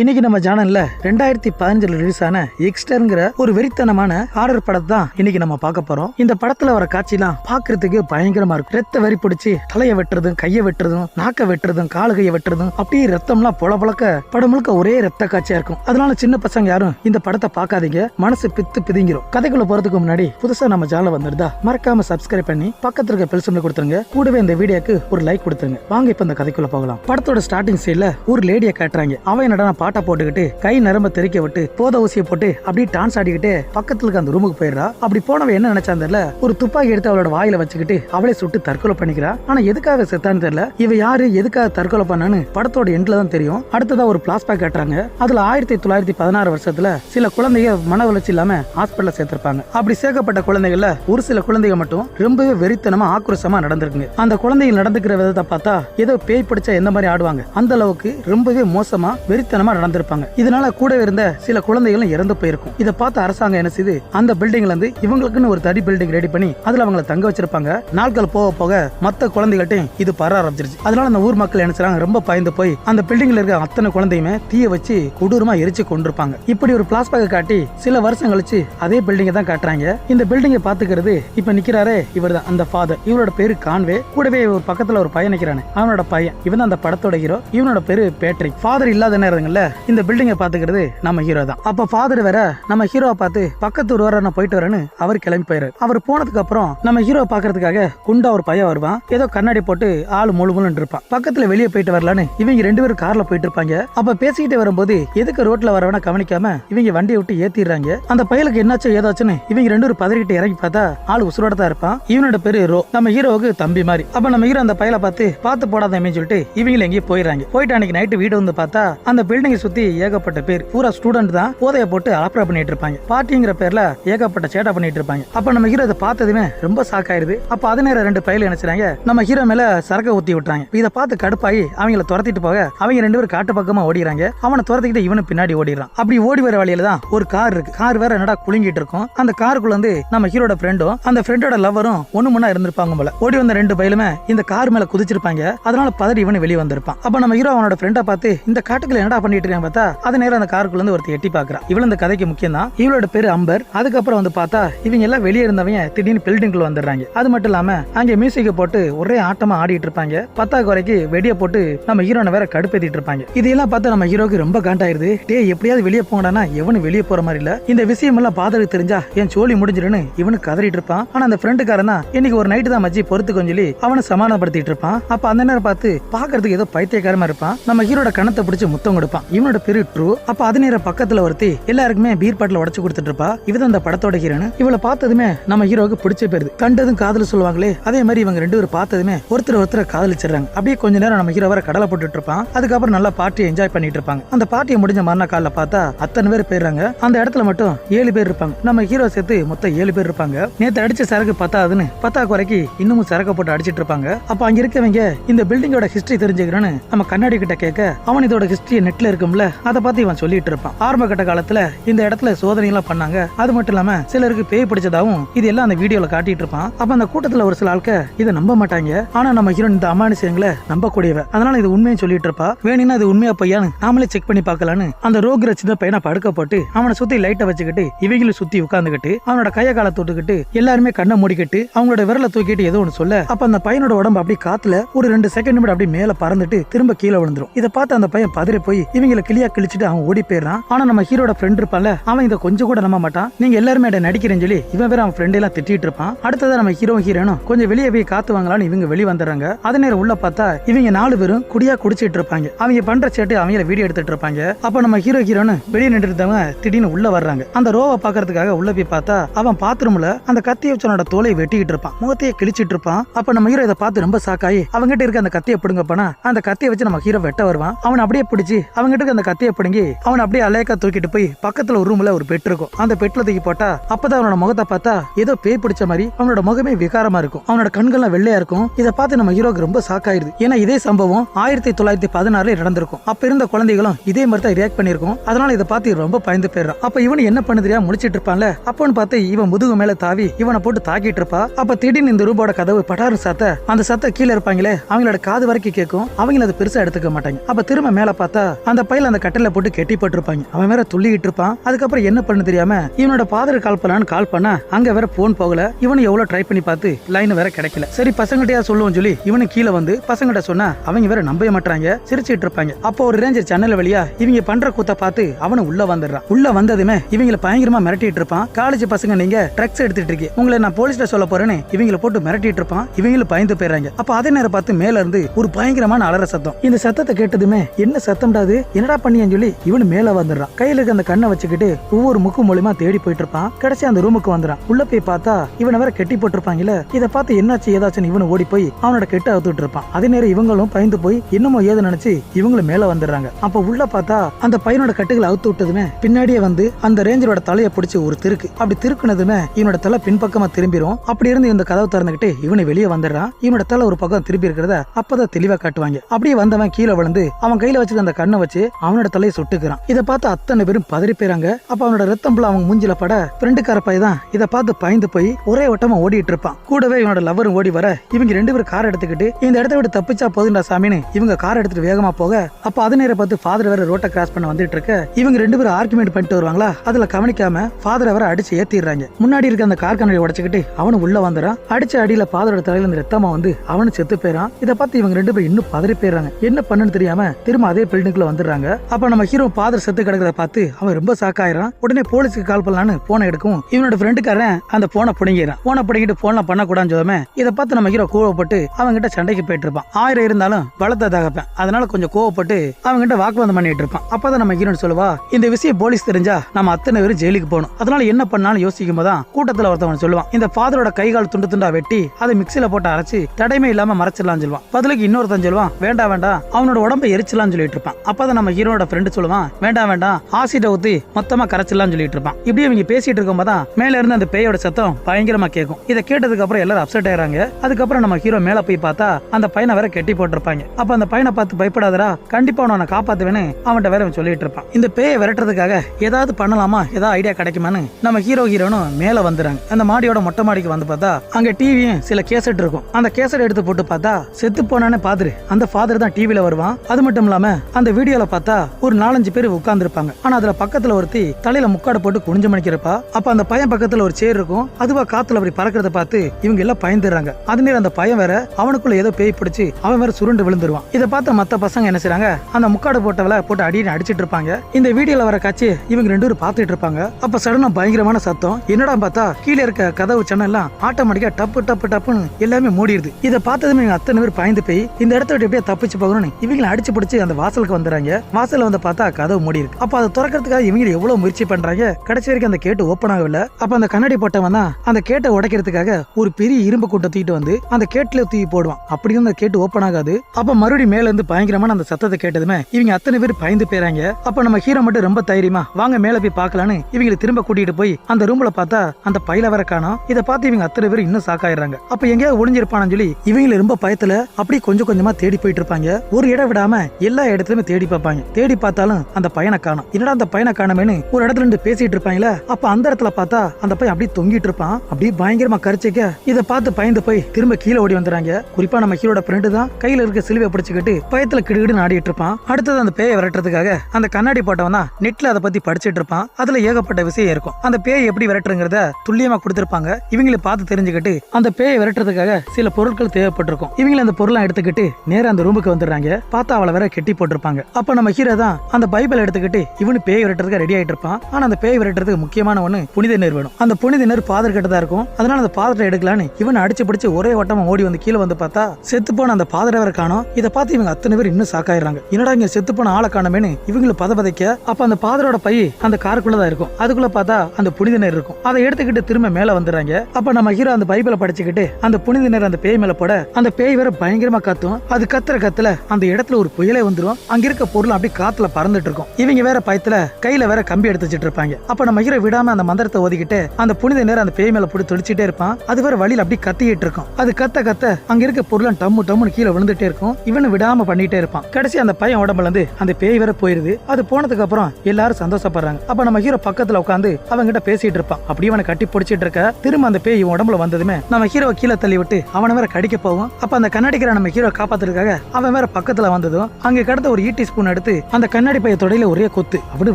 இன்னைக்கு நம்ம சேனல்ல ரெண்டாயிரத்தி பதினஞ்சுல ரிலீஸ் ஆன எக்ஸ்டர்ங்கிற ஒரு வெறித்தனமான ஆர்டர் படத்தை தான் இன்னைக்கு நம்ம பார்க்க போறோம். இந்த படத்துல வர காட்சிலாம் பாக்குறதுக்கு பயங்கரமா இருக்கும். ரத்த வரி பிடிச்சி தலையை வெட்டுறதும் கையை வெட்டுறதும் நாக்க வெட்டுறதும் காலு கையை வெட்டுறதும் அப்படியே ரத்தம்லாம் புல பொலக்க படம் முழுக்க ஒரே ரத்த காட்சியா இருக்கும். அதனால சின்ன பசங்க யாரும் இந்த படத்தை பார்க்காதீங்க. மனசு பித்து பிதிங்கிரும். கதைக்குள்ள போறதுக்கு முன்னாடி புதுசா நம்ம சேனல் வந்துருந்தா மறக்காம சப்ஸ்கிரைப் பண்ணி பக்கத்துல இருக்க பெல் கொடுத்துருங்க. கூடவே இந்த வீடியோக்கு ஒரு லைக் கொடுத்துருங்க. வாங்க இப்ப இந்த கதைக்குள்ள போகலாம். படத்தோட ஸ்டார்டிங் சைட்ல ஒரு லேடியை காட்டுறாங்க. அவன் என்னடா பாட்டை போட்டுக்கிட்டு கை நரம்ப தெறிக்க விட்டு போத ஊசியை போட்டு அப்படியே டான்ஸ் ஆடிக்கிட்டு பக்கத்துல இருக்க அந்த ரூமுக்கு போயிடுறா. அப்படி போனவ என்ன நினைச்சான் தெரியல. ஒரு துப்பாக்கி எடுத்து அவளோட வாயில வச்சுக்கிட்டு அவளே சுட்டு தற்கொலை பண்ணிக்கிறா. ஆனா எதுக்காக செத்தான்னு தெரியல. இவ யாரு எதுக்காக தற்கொலை பண்ணான்னு படத்தோட எண்ட்ல தான் தெரியும். அடுத்ததா ஒரு பிளாஸ்பேக் காட்டுறாங்க. அதுல ஆயிரத்தி தொள்ளாயிரத்தி பதினாறு வருஷத்துல சில குழந்தைங்க மன வளர்ச்சி இல்லாம ஹாஸ்பிட்டல்ல சேர்த்திருப்பாங்க. அப்படி சேர்க்கப்பட்ட குழந்தைகள்ல ஒரு சில குழந்தைங்க மட்டும் ரொம்பவே வெறித்தனமா ஆக்ரோஷமா நடந்திருக்குங்க. அந்த குழந்தைகள் நடந்துக்கிற விதத்தை பார்த்தா ஏதோ பேய் பிடிச்சா எந்த மாதிரி ஆடுவாங்க. அந்த அளவுக்கு ரொம்பவே மோசமா வெறித்தனமா நடந்திருப்பாங்க. இதனால கூடவே இருந்த சில குழந்தைகளும் இறந்து போயிருக்கும். இதை பார்த்து அரசாங்கம் என்ன செய்து அந்த பில்டிங்ல இருந்து இவங்களுக்குன்னு ஒரு தடி பில்டிங் ரெடி பண்ணி அதுல அவங்கள தங்க வச்சிருப்பாங்க. நாட்கள் போக போக மத்த குழந்தைகள்ட்டையும் இது பரவ ஆரம்பிச்சிருச்சு. அதனால அந்த ஊர் மக்கள் என்ன செய்றாங்க ரொம்ப பயந்து போய் அந்த பில்டிங்ல இருக்க அத்தனை குழந்தையுமே தீய வச்சு கொடூரமா எரிச்சு கொண்டிருப்பாங்க. இப்படி ஒரு பிளாஸ்பேக்கை காட்டி சில வருஷம் கழிச்சு அதே பில்டிங்கை தான் காட்டுறாங்க. இந்த பில்டிங்கை பாத்துக்கிறது இப்ப நிக்கிறாரே இவர் தான் அந்த ஃபாதர் இவரோட பேரு கான்வே. கூடவே ஒரு பக்கத்துல ஒரு பையன் நிக்கிறானே அவனோட பையன். இவன் அந்த படத்தோட ஹீரோ இவனோட பேரு பேட்ரிக் ஃபாதர் இல்லாத நேரங்கள்ல இந்த பில்டிங்கை பாத்துக்கிறது நம்ம ஹீரோ தான். அப்ப ஃபாதர் வேற நம்ம ஹீரோவை பார்த்து பக்கத்து ஊர் வர நான் போயிட்டு வரேன்னு அவர் கிளம்பி போயிரு அவர் போனதுக்கு அப்புறம் நம்ம ஹீரோ பாக்குறதுக்காக குண்டா ஒரு பையன் வருவான். ஏதோ கண்ணாடி போட்டு ஆள் முழு முழுன்னு இருப்பான் பக்கத்துல வெளியே போயிட்டு வரலான்னு இவங்க ரெண்டு பேரும் கார்ல போயிட்டு இருப்பாங்க. அப்ப பேசிக்கிட்டு வரும்போது எதுக்கு ரோட்ல வரவன கவனிக்காம இவங்க வண்டியை விட்டு ஏத்திடுறாங்க. அந்த பயலுக்கு என்னாச்சும் ஏதாச்சுன்னு இவங்க ரெண்டு பேரும் பதறிக்கிட்டு இறங்கி பார்த்தா ஆள் உசுரோட தான் இருப்பான். இவனோட பேரு ரோ. நம்ம ஹீரோவுக்கு தம்பி மாதிரி. அப்ப நம்ம ஹீரோ அந்த பயலை பார்த்து பார்த்து போடாதமே சொல்லிட்டு இவங்க எங்கேயும் போயிடுறாங்க. போயிட்டு அன்னைக்கு நைட்டு வீடு வந்து பார்த்தா அந்த பில்டிங் பார்ட்டியை சுத்தி ஏகப்பட்ட பேர். பூரா ஸ்டூடெண்ட் தான் போதைய போட்டு அலப்பரா பண்ணிட்டு இருப்பாங்க. பார்ட்டிங்கிற பேர்ல ஏகப்பட்ட சேட்டா பண்ணிட்டு இருப்பாங்க. அப்ப நம்ம ஹீரோ இதை பார்த்ததுமே ரொம்ப ஷாக் ஆயிருது அப்ப அது நேரம் ரெண்டு பயில நினைச்சாங்க நம்ம ஹீரோ மேல சரக்க ஊத்தி விட்டாங்க இதை பார்த்து கடுப்பாயி அவங்கள துரத்திட்டு போக அவங்க ரெண்டு பேரும் காட்டு பக்கமா ஓடிறாங்க அவனை துரத்திக்கிட்டு இவனு பின்னாடி ஓடிடுறான். அப்படி ஓடி வர வழியில தான் ஒரு கார் இருக்கு. கார் வேற என்னடா குலுங்கிட்டு இருக்கும். அந்த காருக்குள்ள வந்து நம்ம ஹீரோட ஃப்ரெண்டும் அந்த ஃப்ரெண்டோட லவரும் ஒண்ணு முன்னா இருந்திருப்பாங்க போல. ஓடி வந்த ரெண்டு பயிலுமே இந்த கார் மேல குதிச்சிருப்பாங்க. அதனால பதறி இவனு வெளியே வந்திருப்பான். அப்ப நம்ம ஹீரோ அவனோட ஃப்ரெண்டை பார்த்து இந்த காட்டுக்குள்ள என்னடா பண்ணிட்டு இருக்காங்க பார்த்தா அது நேரம் அந்த காருக்குள்ள இருந்து ஒருத்தர் எட்டி பாக்குறா இவ்வளவு இந்த கதைக்கு முக்கியம் தான் இவளோட பேரு அம்பர். அதுக்கப்புறம் வந்து பார்த்தா இவங்க எல்லாம் வெளியே இருந்தவங்க திடீர்னு பில்டிங்குள்ள வந்துடுறாங்க. அது மட்டும் இல்லாம அங்க மியூசிக்கை போட்டு ஒரே ஆட்டமா ஆடிட்டு இருப்பாங்க. பத்தா குறைக்கு வெடியை போட்டு நம்ம ஹீரோனை வேற கடுப்பேத்திட்டு இருப்பாங்க. இதெல்லாம் பார்த்து நம்ம ஹீரோக்கு ரொம்ப காண்டாயிருது. டே எப்படியாவது வெளியே போங்கடானா எவனு வெளியே போற மாதிரி இல்ல. இந்த விஷயம் எல்லாம் பாதறி தெரிஞ்சா என் சோழி முடிஞ்சிருன்னு இவனு கதறிட்டு இருப்பான். ஆனா அந்த ஃப்ரெண்டுக்காரன் தான் இன்னைக்கு ஒரு நைட்டு தான் மச்சி பொறுத்துக்கோன்னு சொல்லி அவனை சமாதானப்படுத்திட்டு இருப்பான். அப்ப அந்த நேரம் பார்த்து பாக்குறதுக்கு ஏதோ பைத்தியக்காரமா இருப்பான். நம்ம ஹீரோட கணத்தை பிடிச்சி முத்தம் கொடுப்பான். இவனோட பேரு ட்ரூ அப்ப அது நேரம் பக்கத்துல ஒருத்தி எல்லாருக்குமே பீர் பாட்டில் உடச்சு கொடுத்துட்டு இருப்பா. இவதான் அந்த படத்தோட ஹீரோனு இவளை பார்த்ததுமே நம்ம ஹீரோவுக்கு பிடிச்ச போயிருது கண்டதும் காதல் சொல்லுவாங்களே. அதே மாதிரி இவங்க ரெண்டு பேரும் பார்த்ததுமே ஒருத்தர் ஒருத்தர் காதலிச்சிடுறாங்க. அப்படியே கொஞ்ச நேரம் நம்ம ஹீரோ வர கடலை போட்டுட்டு இருப்பான். அதுக்கப்புறம் நல்லா பார்ட்டியை என்ஜாய் பண்ணிட்டு இருப்பாங்க. அந்த பார்ட்டியை முடிஞ்ச மறுநாள் காலைல பார்த்தா அத்தனை பேர் போயிடுறாங்க. அந்த இடத்துல மட்டும் ஏழு பேர் இருப்பாங்க. நம்ம ஹீரோ சேர்த்து மொத்தம் ஏழு பேர் இருப்பாங்க. நேத்து அடிச்ச சரக்கு பத்தாதுன்னு பத்தா குறைக்கு இன்னமும் சரக்கு போட்டு அடிச்சிட்டு இருப்பாங்க. அப்ப அங்க இருக்கவங்க இந்த பில்டிங்கோட ஹிஸ்டரி தெரிஞ்சுக்கிறேன்னு நம்ம கண்ணாடி கிட்ட கேட்க அவன் இதோட ஹிஸ்டரியை நெட்ல இருக்கும்ல அதை பத்தி இவன் சொல்லிட்டு இருப்பான். ஆரம்ப கட்ட காலத்துல இந்த இடத்துல சோதனை எல்லாம் பண்ணாங்க. அது மட்டும் இல்லாம சிலருக்கு பேய் பிடிச்சதாவும் இது எல்லாம் அந்த வீடியோல காட்டிட்டு இருப்பான். அப்ப அந்த கூட்டத்துல ஒரு சில ஆட்க இதை நம்ப மாட்டாங்க. ஆனா நம்ம ஹீரோ இந்த அமானுஷங்களை நம்பக்கூடியவ. அதனால இது உண்மையை சொல்லிட்டு இருப்பா. வேணும்னா இது உண்மையா பையான்னு நாமளே செக் பண்ணி பார்க்கலான்னு. அந்த ரோக் ரச்சித பையனை படுக்க போட்டு அவனை சுத்தி லைட்டை வச்சுக்கிட்டு இவங்களும் சுத்தி உட்காந்துக்கிட்டு அவனோட கைய காலை தொட்டுக்கிட்டு எல்லாருமே கண்ணை மூடிக்கிட்டு அவங்களோட விரலை தூக்கிட்டு ஏதோ ஒன்று சொல்ல அப்ப அந்த பையனோட உடம்பு அப்படி காத்துல ஒரு ரெண்டு செகண்ட் நிமிடம் அப்படி மேல பறந்துட்டு திரும்ப கீழே விழுந்துரும். இதை பார்த்து அந்த பையன் பதறி போய் இவங்களை கிளியா கிழிச்சிட்டு அவன் ஓடி போயிடுறான். ஆனா நம்ம ஹீரோட ஃப்ரெண்ட் இருப்பான்ல அவன் இதை கொஞ்சம் கூட நம்ப மாட்டான். நீங்க எல்லாருமே இதை நடிக்கிறேன்னு சொல்லி இவன் வேற அவன் ஃப்ரெண்ட் எல்லாம் திட்டிட்டு இருப்பான். அடுத்ததான் நம்ம ஹீரோ ஹீரோனும் கொஞ்சம் வெளியே போய் காத்து வாங்கலாம்னு இவங்க வெளியே வந்துடுறாங்க. அதே நேரம் உள்ள பார்த்தா இவங்க நாலு பேரும் குடியா குடிச்சிட்டு இருப்பாங்க. அவங்க பண்ற சேட்டு அவங்கள வீடியோ எடுத்துட்டு இருப்பாங்க. அப்ப நம்ம ஹீரோ ஹீரோனு வெளியே நின்று இருந்தவங்க திடீர்னு உள்ள வர்றாங்க. அந்த ரோவை பாக்குறதுக்காக உள்ள போய் பார்த்தா அவன் பாத்ரூம்ல அந்த கத்திய வச்சனோட தோலை வெட்டிக்கிட்டு இருப்பான். முகத்தையே கிழிச்சிட்டு இருப்பான். அப்ப நம்ம ஹீரோ இதை பார்த்து ரொம்ப சாக்காயி அவங்ககிட்ட இருக்க அந்த கத்தியை பிடுங்க போனா அந்த கத்தியை வச்சு நம்ம ஹீரோ வெட்ட வருவான். அவன் அப்படியே பிடிச்சி அவங்க இருக்க அந்த கத்தியை பிடுங்கி அவன் அப்படியே அலையக்கா தூக்கிட்டு போய் பக்கத்துல ஒரு ரூம்ல ஒரு பெட் இருக்கும். அந்த பெட்ல தூக்கி போட்டா அப்பதான் அவனோட முகத்தை பார்த்தா ஏதோ பேய் பிடிச்ச மாதிரி அவனோட முகமே விகாரமா இருக்கும். அவனோட கண்கள்லாம் வெள்ளையா இருக்கும். இதை பார்த்து நம்ம ஹீரோக்கு ரொம்ப ஷாக் ஆயிருது ஏன்னா இதே சம்பவம் ஆயிரத்தி தொள்ளாயிரத்தி பதினாறுல நடந்திருக்கும். அப்ப இருந்த குழந்தைகளும் இதே மாதிரி தான் ரியாக்ட் பண்ணிருக்கும் அதனால இதை பார்த்து ரொம்ப பயந்து போயிடுறான். அப்ப இவனு என்ன பண்ணுதுரியா முடிச்சிட்டு இருப்பான்ல? அப்பன்னு பார்த்து இவன் முதுகு மேல தாவி இவனை போட்டு தாக்கிட்டு இருப்பா. அப்ப திடீர்னு இந்த ரூபோட கதவு பட்டாரு சத்த அந்த சத்த கீழே இருப்பாங்களே அவங்களோட காது வரைக்கும் கேட்கும். அவங்கள அதை பெருசா எடுத்துக்க மாட்டாங்க. அப்ப திரும்ப மேல பார்த்தா அந்த பையில அந்த கட்டில போட்டு கெட்டி போட்டிருப்பாங்க. அவன் வேற துள்ளிக்கிட்டு இருப்பான். அதுக்கப்புறம் என்ன பண்ணு தெரியாம இவனோட ஃபாதர் கால் பண்ணலான்னு கால் பண்ணா அங்க வேற போன் போகல. இவனு எவ்வளவு ட்ரை பண்ணி பார்த்து லைன் வேற கிடைக்கல. சரி பசங்கிட்டயா சொல்லுவோம் சொல்லி இவனு கீழே வந்து பசங்கிட்ட சொன்னா அவங்க வேற நம்பவே மாட்டாங்க சிரிச்சுட்டு இருப்பாங்க. அப்போ ஒரு ரேஞ்சர் ஜன்னல் வழியா இவங்க பண்ற கூத்த பார்த்து அவனு உள்ள வந்துடுறான். உள்ள வந்ததுமே இவங்கள பயங்கரமா மிரட்டிட்டு இருப்பான். காலேஜ் பசங்க நீங்க ட்ரக்ஸ் எடுத்துட்டு இருக்கீங்க. உங்களை நான் போலீஸ்ல சொல்ல போறேன்னு இவங்களை போட்டு மிரட்டிட்டு இருப்பான். இவங்களும் பயந்து போயிடுறாங்க. அப்ப அதே நேரம் பார்த்து மேல இருந்து ஒரு பயங்கரமான அலற சத்தம். இந்த சத்தத்தை கேட்டதுமே என்ன சத்தம்டாது என்னடா பண்ணியன்னு சொல்லி இவனு மேல வந்துடுறான். கையில இருக்க அந்த கண்ணை வச்சுக்கிட்டு ஒவ்வொரு முக்கு மூலியமா தேடி போயிட்டு இருப்பான் கடைசி அந்த ரூமுக்கு வந்துறான். உள்ள போய் பார்த்தா இவனை வேற கெட்டி போட்டிருப்பாங்கல்ல இதை பார்த்து என்னாச்சு ஏதாச்சும் இவனு ஓடி போய் அவனோட கெட்ட அவுத்துட்டு இருப்பான். அதே நேரம் இவங்களும் பயந்து போய் என்னமோ ஏது நினைச்சு இவங்களும் மேல வந்துடுறாங்க. அப்ப உள்ள பார்த்தா அந்த பையனோட கட்டுகளை அவுத்து விட்டதுமே பின்னாடியே வந்து அந்த ரேஞ்சரோட தலையை பிடிச்சி ஒரு திருக்கு. அப்படி திருக்குனதுமே இவனோட தலை பின்பக்கமா திரும்பிடும் அப்படி இருந்து இந்த கதவை திறந்துகிட்டு இவனை வெளியே வந்துடுறான். இவனோட தலை ஒரு பக்கம் திரும்பி இருக்கிறத அப்பதான் தெளிவா காட்டுவாங்க. அப்படியே வந்தவன் கீழே விழுந்து அவன் கையில வச்சிருந்த அந்த கண்ணை வச்சு அவனோட தலையை சுட்டுக்கிறான். இதை பார்த்து அத்தனை பேரும் பதறி போயிறாங்க. அப்ப அவனோட ரத்தம் புள்ள அவங்க மூஞ்சில பட ஃப்ரெண்டுக்கார பையன் தான் இதை பார்த்து பயந்து போய் ஒரே ஓட்டமா ஓடிட்டு இருப்பான். கூடவே இவனோட லவரும் ஓடி வர இவங்க ரெண்டு பேரும் கார் எடுத்துக்கிட்டு இந்த இடத்த விட்டு தப்பிச்சா போதுண்டா சாமின்னு இவங்க கார் எடுத்துட்டு வேகமா போக அப்ப அது நேரம் பார்த்து ஃபாதர் வேற ரோட்டை கிராஸ் பண்ண வந்துட்டு இருக்க. இவங்க ரெண்டு பேரும் ஆர்குமெண்ட் பண்ணிட்டு வருவாங்களா? அதுல கவனிக்காம ஃபாதரை வேற அடிச்சு ஏத்திடுறாங்க. முன்னாடி இருக்க அந்த கார் கண்ணாடி உடச்சுக்கிட்டு அவனு உள்ள வந்துறான். அடிச்ச அடியில ஃபாதரோட தலையில இருந்து ரத்தமா வந்து அவனு செத்து போயிறான். இதை பார்த்து இவங்க ரெண்டு பேரும் இன்னும் பதறி போயிடுறாங்க. என்ன பண்ணுன்னு தெரியாம திரும்ப அதே பில்டிங்குள்ள வந்துடுறாங்க. அப்ப நம்ம ஹீரோ ஃபாதர் செத்து கிடக்கிறத பார்த்து அவன் ரொம்ப சாக்காயிரான் உடனே போலீஸுக்கு கால் பண்ணலான்னு போனை எடுக்கும் இவனோட ஃப்ரெண்டுக்காரன் அந்த போனை பிடிங்கிறான் போனை பிடிங்கிட்டு போன்லாம் பண்ணக்கூடாதுன்னு சொல்லாம இதை பார்த்து நம்ம ஹீரோ கோவப்பட்டு அவங்க கிட்ட சண்டைக்கு போயிட்டு இருப்பான். ஆயிரம் இருந்தாலும் பலத்தை தகப்பேன். அதனால கொஞ்சம் கோவப்பட்டு அவங்க கிட்ட வாக்குவாதம் பண்ணிட்டு இருப்பான். அப்பதான் நம்ம ஹீரோன்னு சொல்லுவா இந்த விஷயம் போலீஸ் தெரிஞ்சா நம்ம அத்தனை பேரும் ஜெயிலுக்கு போகணும். அதனால என்ன பண்ணாலும் யோசிக்கும் போதான் கூட்டத்துல ஒருத்தவன் சொல்லுவான். இந்த ஃபாதரோட கை கால் துண்டு துண்டா வெட்டி அதை மிக்சியில போட்டு அரைச்சு தடைமே இல்லாம மறைச்சிடலாம்னு சொல்லுவான். பதிலுக்கு இன்னொருத்தன் சொல்லுவான் வேண்டாம் வேண்டாம் அவனோட உடம்பை எரிச்சலாம் சொல்லிட்டு இருப்பான். அப்பதான் நம்ம ஹீரோட ஃப்ரெண்டு சொல்லுவான் வேண்டாம் வேண்டாம் ஆசிட்ட ஊத்தி மொத்தமா கரைச்சிடலாம்னு சொல்லிட்டு இருப்பான். இப்படி இவங்க பேசிட்டு இருக்கும்போது தான் மேல இருந்து அந்த பேயோட சத்தம் பயங்கரமா கேட்கும் இதை கேட்டதுக்கு அப்புறம் எல்லாரும் அப்செட் ஆயிராங்க அதுக்கப்புறம் நம்ம ஹீரோ மேல போய் பார்த்தா அந்த பையனை வேற கெட்டி போட்டிருப்பாங்க. அப்ப அந்த பையனை பார்த்து பயப்படாதரா கண்டிப்பா உன்னை காப்பாத்துவேன்னு அவன்கிட்ட வேற இவன் சொல்லிட்டு இருப்பான். இந்த பேயை விரட்டுறதுக்காக ஏதாவது பண்ணலாமா? ஏதாவது ஐடியா கிடைக்குமான்னு நம்ம ஹீரோ ஹீரோனும் மேல வந்துறாங்க அந்த மாடியோட மொட்டை மாடிக்கு வந்து பார்த்தா அங்க டிவியும் சில கேசட் இருக்கும். அந்த கேசட் எடுத்து போட்டு பார்த்தா செத்து போனானே பாத்துரு. அந்த ஃபாதர் தான் டிவில வருவான். அது மட்டும் இல்லாம அந்த வீடியோல பார்த்தா ஒரு நாலஞ்சு பேர் உட்கார்ந்துருப்பாங்க. ஆனா அதுல பக்கத்துல ஒருத்தி தலையில முக்காடு போட்டு குனிஞ்சு மணிக்கிறப்பா அப்ப அந்த பையன் பக்கத்துல ஒரு சேர் இருக்கும். அதுவா காத்துல அப்படி பறக்கிறத பார்த்து இவங்க எல்லாம் பயந்துடுறாங்க. அது நேரம் அந்த பையன் வேற அவனுக்குள்ள ஏதோ பேய் பிடிச்சி அவன் வேற சுருண்டு விழுந்துருவான். இதை பார்த்த மத்த பசங்க என்ன செய்றாங்க? அந்த முக்காடு போட்டவள போட்டு அடின்னு அடிச்சிட்டு இருப்பாங்க. இந்த வீடியோல வர காட்சி இவங்க ரெண்டு பேரும் பார்த்துட்டு இருப்பாங்க. அப்ப சடனா பயங்கரமான சத்தம். என்னடா பார்த்தா கீழே இருக்க கதவு எல்லாம் ஆட்டோமேட்டிக்கா டப்பு டப்பு டப்புன்னு எல்லாமே மூடிடுது. இதை பார்த்ததுமே அத்தனை பேர் பயந்து போய் இந்த இடத்த விட்டு எப்படியா தப்பிச்சு போகணும்னு இவங்களை அடிச்சு பிடிச்சி அந்த வாசலுக்கு வந்துடுறாங்க. வாசல்ல வந்து பார்த்தா கதவு மூடி இருக்கு. அப்ப அதை திறக்கிறதுக்காக இவங்க எவ்வளவு முயற்சி பண்றாங்க? கடைசி வரைக்கும் அந்த கேட்டு ஓப்பன் ஆகவில்லை. அப்ப அந்த கண்ணாடி போட்டவன் தான் அந்த கேட்டை உடைக்கிறதுக்காக ஒரு பெரிய இரும்பு கூட்டை தூக்கிட்டு வந்து அந்த கேட்ல தூக்கி போடுவான். அப்படி அந்த கேட்டு ஓப்பன் ஆகாது. அப்ப மறுபடியும் மேல இருந்து பயங்கரமான அந்த சத்தத்தை கேட்டதுமே இவங்க அத்தனை பேர் பயந்து போயிறாங்க. அப்ப நம்ம ஹீரோ மட்டும் ரொம்ப தைரியமா வாங்க மேல போய் பாக்கலான்னு இவங்களை திரும்ப கூட்டிட்டு போய் அந்த ரூம்ல பார்த்தா அந்த பையில வர காணோம். இதை பார்த்து இவங்க அத்தனை பேர் இன்னும் சாக்காயிடுறாங்க அப்ப எங்கேயாவது ஒளிஞ்சிருப்பானு சொல்லி இவங்களை ரொம்ப பயத்துல அப்படி கொஞ்சம் கொஞ்சமா தேடி போயிட்டு இருப்பாங்க. ஒரு இடம் விடாம எல்லா இடத்துலயுமே தேடி பார்ப்பாங்க. தேடி பார்த்தாலும் அந்த பையனை காணும். என்னடா அந்த பையனை காணமேனு ஒரு இடத்துல இருந்து பேசிட்டு இருப்பாங்களே அப்ப அந்த இடத்துல பார்த்தா அந்த பையன் அப்படியே தொங்கிட்டு இருப்பான். அப்படியே பயங்கரமா கரிச்சிக்க. இதை பார்த்து பயந்து போய் திரும்ப கீழே ஓடி வந்துறாங்க குறிப்பா நம்ம ஹீரோட ஃப்ரெண்டு தான் கையில இருக்க சிலுவை பிடிச்சிக்கிட்டு பயத்துல கிடுகிடு ஆடிட்டு இருப்பான். அடுத்தது அந்த பேயை விரட்டுறதுக்காக அந்த கண்ணாடி போட்டவன் தான் நெட்ல அதை பத்தி படிச்சிட்டு இருப்பான். அதுல ஏகப்பட்ட விஷயம் இருக்கும். அந்த பேயை எப்படி விரட்டுறங்கிறத துல்லியமா கொடுத்திருப்பாங்க. இவங்களை பார்த்து தெரிஞ்சுக்கிட்டு அந்த பேயை விரட்டுறதுக்காக சில பொருட்கள் தேவைப்பட்டிருக்கும். இவங்களை அந்த பொருளை எடுத்துக்கிட்டு நேரம் அந்த ரூமுக்கு வந்துடுறாங்க. பார்த்தா அவளை வேற கெட்டி போட்டிருப்பாங்க. அப்ப நம்ம ஹீரோ தான் அந்த பைபிள் எடுத்துக்கிட்டு இவனு பேய் விரட்டுறதுக்கு ரெடி ஆயிட்டு இருப்பான். ஆனா அந்த பேய் விரட்டுறதுக்கு முக்கியமான ஒண்ணு புனித நீர் வேணும். அந்த புனித நீர் பாதர் கிட்ட தான் இருக்கும். அதனால அந்த பாதத்தை எடுக்கலான்னு இவன் அடிச்சு பிடிச்சு ஒரே வட்டமா ஓடி வந்து கீழே வந்து பார்த்தா செத்து போன அந்த பாதரை வேற காணோம். இதை பார்த்து இவங்க அத்தனை பேர் இன்னும் சாக்காயிடுறாங்க என்னடா இங்க செத்து போன ஆளை காணமேனு இவங்களை பத பதைக்க அப்ப அந்த பாதரோட பை அந்த காருக்குள்ளதான் இருக்கும். அதுக்குள்ள பார்த்தா அந்த புனித நீர் இருக்கும். அதை எடுத்துக்கிட்டு திரும்ப மேல வந்துடுறாங்க. அப்ப நம்ம ஹீரோ அந்த பைபிளை படிச்சுக்கிட்டு அந்த புனித நீர் அந்த பேய் மேல போட அந்த பேய் வேற பயங்கரமா கத்தும். அது கத்துற கத்துல அந்த இடத்துல ஒரு புயலே வந்துடும் அங்க இருக்க பொருள் அப்படியே காத்துல பறந்துட்டு இருக்கும். இவங்க வேற பயத்துல கையில வேற கம்பி எடுத்து வச்சிட்டு இருப்பாங்க. அப்ப நம்ம ஹீரோ விடாம அந்த மந்திரத்தை ஓதிக்கிட்டு அந்த புனித நேரம் அந்த பேய் மேல போட்டு தொளிச்சிட்டே இருப்பான். அது வேற வழியில அப்படியே கத்திக்கிட்டு இருக்கும். அது கத்த கத்த அங்க இருக்க பொருள் டம்மு டம்முன்னு கீழே விழுந்துட்டே இருக்கும். இவனு விடாம பண்ணிட்டே இருப்பான். கடைசி அந்த பையன் உடம்புல இருந்து அந்த பேய் வேற போயிருது. அது போனதுக்கு அப்புறம் எல்லாரும் சந்தோஷப்படுறாங்க. அப்ப நம்ம ஹீரோ பக்கத்துல உட்காந்து அவங்க கிட்ட பேசிட்டு இருப்பான். அப்படியே அவனை கட்டி பிடிச்சிட்டு இருக்க திரும்ப அந்த பேய் இவன் உடம்புல வந்ததுமே நம்ம ஹீரோவை கீழே தள்ளி விட்டு அவனை வேற கடிக்க போவோம். அப்ப அந்த கண்ணாடிக்கிற நம்ம ஹீரோ காப்பாத்துறதுக்காக அவன் வேற பக்கத்துல வந்ததும் அங்க கிடந்த ஒரு ஈட்டி ஸ்பூன் எடுத்து அந்த கண்ணாடி பைய தொடையில ஒரே கொத்து. அப்படி